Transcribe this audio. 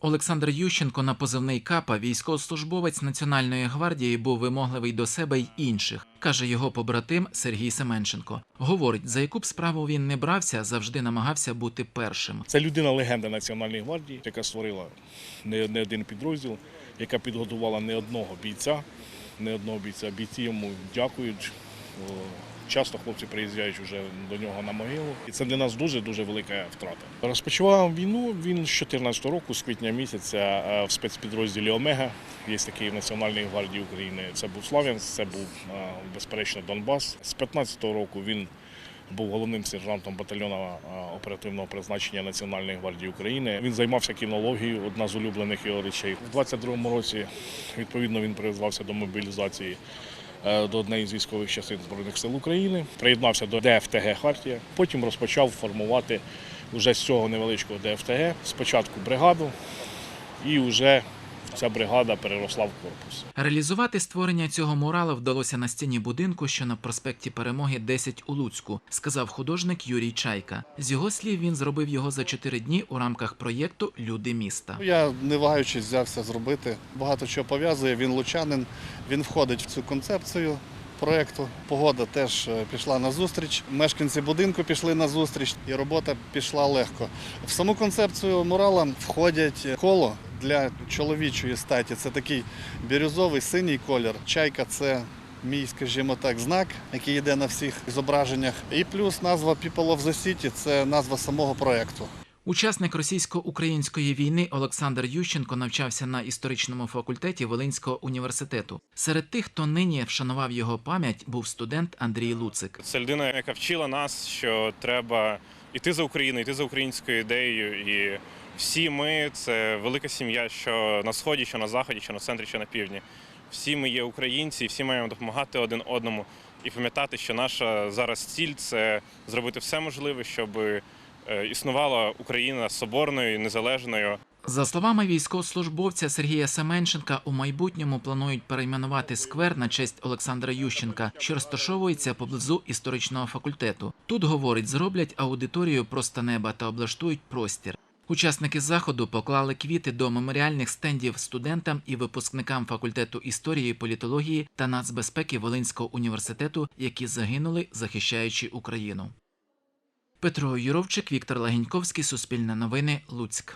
Олександр Ющенко на позивний капа, військовослужбовець Національної гвардії, був вимогливий до себе й інших, каже його побратим Сергій Семенченко. Говорить, за яку б справу він не брався, завжди намагався бути першим. Це людина легенда Національної гвардії, яка створила не, не один підрозділ, яка підготувала не одного бійця, не одного бійця. Бійці йому дякують. Часто хлопці приїжджають вже до нього на могилу. І це для нас дуже-дуже велика втрата. Розпочав війну він з 2014 року, з квітня місяця, е, в спецпідрозділі Омега. Є такий в Національній гвардії України. Це був Слав'янськ, це був е, безперечно Донбас. З 2015 року він був головним сержантом батальйону е, оперативного призначення Національної гвардії України. Він займався кінологією, одна з улюблених його речей. У 22-му році відповідно він призвався до мобілізації до однієї з військових частин Збройних сил України. Приєднався до ДФТГ Хартія. Потім розпочав формувати вже з цього невеличкого ДФТГ спочатку бригаду, і вже ця бригада переросла в корпус. Реалізувати створення цього мурала вдалося на стіні будинку, що на проспекті Перемоги 10 у Луцьку, сказав художник Юрій Чайка. З його слів, він зробив його за чотири дні у рамках проєкту Люди міста. Я не вагаючись взявся зробити. Багато чого пов'язує. Він лучанин, він входить в цю концепцію проєкту. Погода теж е, пішла на зустріч. Мешканці будинку пішли на зустріч, і робота пішла легко. В саму концепцію мурала входять коло для чоловічої статі. Це такий бірюзовий синій колір. Чайка це. Мій, скажімо так, знак, який йде на всіх зображеннях. І плюс назва People of the City – це назва самого проєкту. Учасник російсько-української війни Олександр Ющенко навчався на історичному факультеті Волинського університету. Серед тих, хто нині вшанував його пам'ять, був студент Андрій Луцик. Це людина, яка вчила нас, що треба йти за Україну, йти за українською ідеєю. І всі ми це велика сім'я, що на сході, що на заході, що на центрі, що на півдні. Всі ми є українці, всі маємо допомагати один одному і пам'ятати, що наша зараз ціль це зробити все можливе, щоб е, існувала Україна соборною, незалежною, За словами військовослужбовця Сергія Семенченка, у майбутньому планують перейменувати сквер на честь Олександра Ющенка, що розташовується поблизу історичного факультету. Тут говорить, зроблять аудиторію просто неба та облаштують простір. Учасники заходу поклали квіти до меморіальних стендів студентам і випускникам факультету історії, політології та нацбезпеки Волинського університету, які загинули, захищаючи Україну. Петро Юровчик, Віктор Лагіньковський, Суспільне новини, Луцьк.